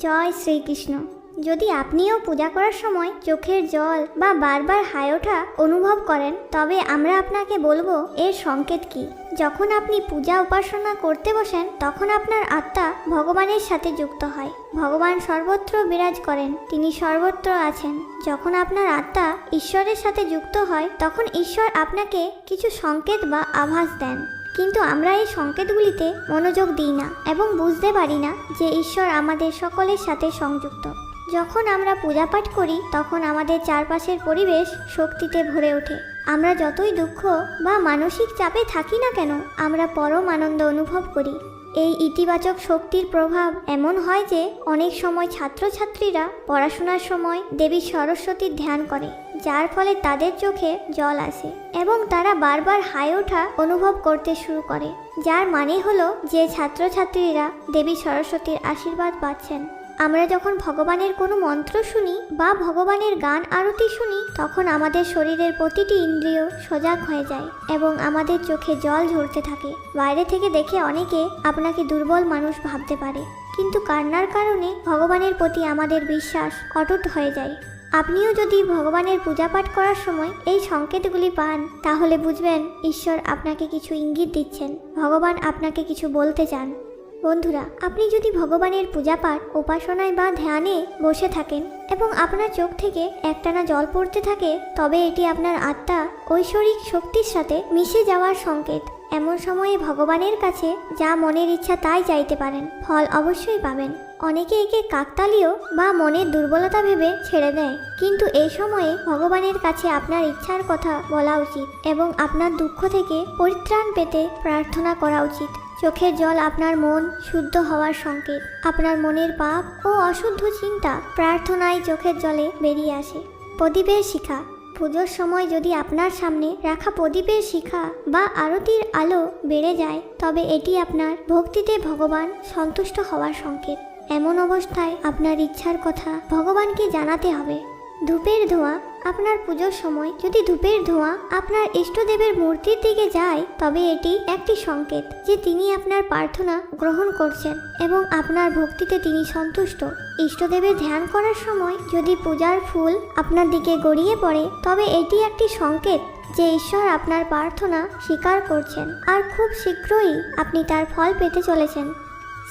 জয় শ্রীকৃষ্ণ। যদি আপনিও পূজা করার সময় চোখের জল বা বারবার হাই ওঠা অনুভব করেন, তবে আমরা আপনাকে বলব, এর সংকেত কি? যখন আপনি পূজা উপাসনা করতে বসেন, তখন আপনার আত্মা ভগবানের সাথে যুক্ত হয়। ভগবান সর্বত্র বিরাজ করেন, তিনি সর্বত্র আছেন। যখন আপনার আত্মা ঈশ্বরের সাথে যুক্ত হয়, তখন ঈশ্বর আপনাকে কিছু সংকেত বা আভাস দেন। কিন্তু আমরা এই সংকেতগুলিতে মনোযোগ দিই না এবং বুঝতে পারি না যে ঈশ্বর আমাদের সকলের সাথে সংযুক্ত। যখন আমরা পূজা পাঠ করি, তখন আমাদের চারপাশের পরিবেশ শক্তিতে ভরে ওঠে। আমরা যতই দুঃখ বা মানসিক চাপে থাকি না কেন, আমরা পরম আনন্দ অনুভব করি। এই ইতিবাচক শক্তির প্রভাব এমন হয় যে, অনেক সময় ছাত্রছাত্রীরা পড়াশোনার সময় দেবী সরস্বতীর ধ্যান করে। যার ফলে তাদের চোখে জল আসে এবং তারা বারবার হাই ওঠা অনুভব করতে শুরু করে, যার মানে হলো যে ছাত্রছাত্রীরা দেবী সরস্বতীর আশীর্বাদ পাচ্ছেন। আমরা যখন ভগবানের কোনো মন্ত্র শুনি বা ভগবানের গান আরতি শুনি, তখন আমাদের শরীরের প্রতিটি ইন্দ্রিয় সজাগ হয়ে যায় এবং আমাদের চোখে জল ঝরতে থাকে। বাইরে থেকে দেখে অনেকে আপনাকে দুর্বল মানুষ ভাবতে পারে, কিন্তু কান্নার কারণে ভগবানের প্রতি আমাদের বিশ্বাস অটুট হয়ে যায়। আপনিও যদি ভগবানের পূজা পাঠ করার সময় এই সংকেতগুলি পান, তাহলে বুঝবেন ঈশ্বর আপনাকে কিছু ইঙ্গিত দিচ্ছেন, ভগবান আপনাকে কিছু বলতে চান। বন্ধুরা, আপনি যদি ভগবানের পূজা পাঠ উপাসনায় বা ধ্যানে বসে থাকেন এবং আপনার চোখ থেকে একটানা জল পড়তে থাকে, তবে এটি আপনার আত্মা ঐশ্বরিক শক্তির সাথে মিশে যাওয়ার সংকেত। এমন সময়ে ভগবানের কাছে যা মনের ইচ্ছা তাই চাইতে পারেন। ফল অবশ্যই পাবেন। অনেকে একে কাকতালীয় বা মনের দুর্বলতা ভেবে ছেড়ে দেয়। কিন্তু এই সময়ে ভগবানের কাছে আপনার ইচ্ছার কথা বলা উচিত এবং আপনার দুঃখ থেকে পরিত্রাণ পেতে প্রার্থনা করা উচিত। চোখের জল আপনার মন শুদ্ধ হওয়ার সংকেত। আপনার মনের পাপ ও অশুদ্ধ চিন্তা প্রার্থনায় চোখের জলে বেরিয়ে আসে। প্রদীপের শিখা। পুজোর সময় যদি আপনার সামনে রাখা প্রদীপের শিখা বা আরতির আলো বেড়ে যায়, তবে এটি আপনার ভক্তিতে ভগবান সন্তুষ্ট হওয়ার সংকেত। এমন অবস্থায় আপনার ইচ্ছার কথা ভগবানকে জানাতে হবে। ধূপের ধোঁয়া আপনার পুজোর সময় যদি ধূপের ধোঁয়া আপনার ইষ্টদেবের মূর্তির দিকে যায়, তবে এটি একটি সংকেত যে তিনি আপনার প্রার্থনা গ্রহণ করছেন এবং আপনার ভক্তিতে তিনি সন্তুষ্ট। ইষ্টদেবের ধ্যান করার সময় যদি পূজার ফুল আপনার দিকে গড়িয়ে পড়ে, তবে এটি একটি সংকেত যে ঈশ্বর আপনার প্রার্থনা স্বীকার করছেন আর খুব শীঘ্রই আপনি তার ফল পেতে চলেছেন।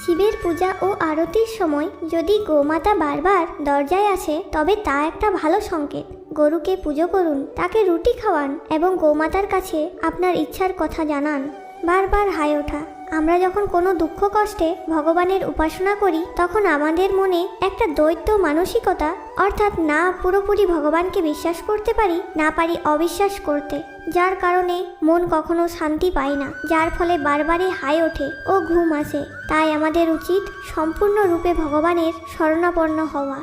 শিবের পূজা ও আরতির সময় যদি গোমাতা বারবার দরজায় আসে, তবে তা একটা ভালো সংকেত। গরুকে পুজো করুন, তাকে রুটি খাওয়ান এবং গোমাতার কাছে আপনার ইচ্ছার কথা জানান। বারবার হাই ওঠা। আমরা যখন কোনো দুঃখ কষ্টে ভগবানের উপাসনা করি, তখন আমাদের মনে একটা দ্বৈত মানসিকতা, অর্থাৎ না পুরোপুরি ভগবানকে বিশ্বাস করতে পারি, না পারি অবিশ্বাস করতে। যার কারণে মন কখনো শান্তি পায় না, যার ফলে বারবারই হাই ওঠে ও ঘুম আসে। তাই আমাদের উচিত সম্পূর্ণরূপে ভগবানের শরণাপন্ন হওয়া,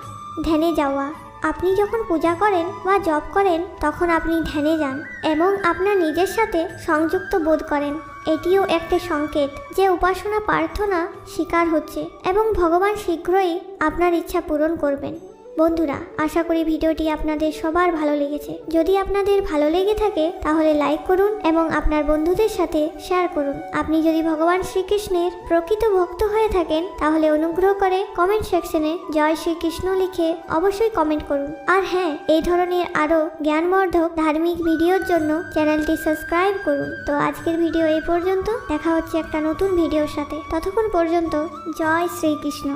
ধ্যানে যাওয়া। আপনি যখন পূজা করেন বা জপ করেন, তখন আপনি ধ্যানে যান এবং আপনার নিজের সাথে সংযুক্ত বোধ করেন। এটিও একটি সংকেত যে উপাসনা প্রার্থনা শিকার হচ্ছে এবং ভগবান শীঘ্রই আপনার ইচ্ছা পূরণ করবেন। বন্ধুরা, আশা করি ভিডিওটি আপনাদের সবার ভালো লেগেছে। যদি আপনাদের ভালো লেগে থাকে, তাহলে লাইক করুন এবং আপনার বন্ধুদের সাথে শেয়ার করুন। আপনি যদি ভগবান শ্রীকৃষ্ণের প্রকৃত ভক্ত হয়ে থাকেন, তাহলে অনুগ্রহ করে কমেন্ট সেকশনে জয় শ্রীকৃষ্ণ লিখে অবশ্যই কমেন্ট করুন। আর হ্যাঁ এই ধরনের আরও জ্ঞানবর্ধক ধার্মিক ভিডিওর জন্য চ্যানেলটি সাবস্ক্রাইব করুন। তো আজকের ভিডিও এই পর্যন্ত। দেখা হচ্ছে একটা নতুন ভিডিওর সাথে। ততক্ষণ পর্যন্ত জয় শ্রীকৃষ্ণ।